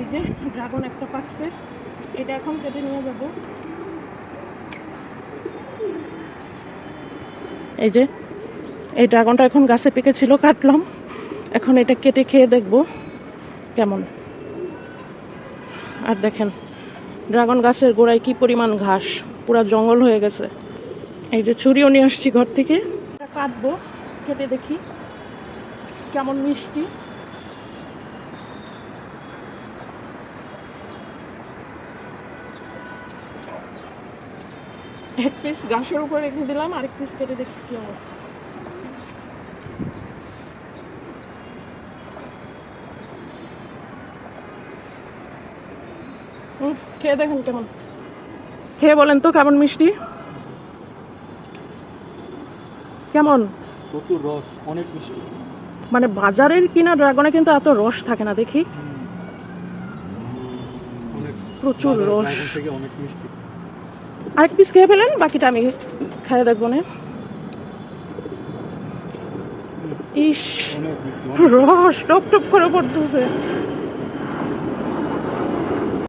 এই যে ড্রাগন একটা পাকছে এটা এখন কেটে নিয়ে যাব। এই যে, এই ড্রাগনটা এখন গাছে পেকেছিল কাটলাম। এখন এটা কেটে খেয়ে দেখব কেমন। আর দেখেন ড্রাগন গাছের গোড়ায় কি পরিমাণ ঘাস। পুরো জঙ্গল হয়ে গেছে। এই যে ছুরিও নিয়ে আসছি ঘর থেকে। কাটবো, কেটে দেখি। কেমন মিষ্টি। এক পিস ঘাসের উপর রেখে দিলাম আরেক পিস কেটে দেখি কি অবস্থা। হুম, খেয়ে দেখেন কেমন। খেয়ে বলেন তো কেমন মিষ্টি? কেমন? প্রচুর রস অনেক মিষ্টি। মানে বাজারের কিনা ড্রাগনে কিন্তু এত রস থাকে না দেখি। প্রচুর রস। থেকে অনেক মিষ্টি। আরেক পিস খেয়ে ফেলেন, বাকিটা আমি খাইয়ে দেখব না। ইস, রস টপ টপ করে পড়তেছে।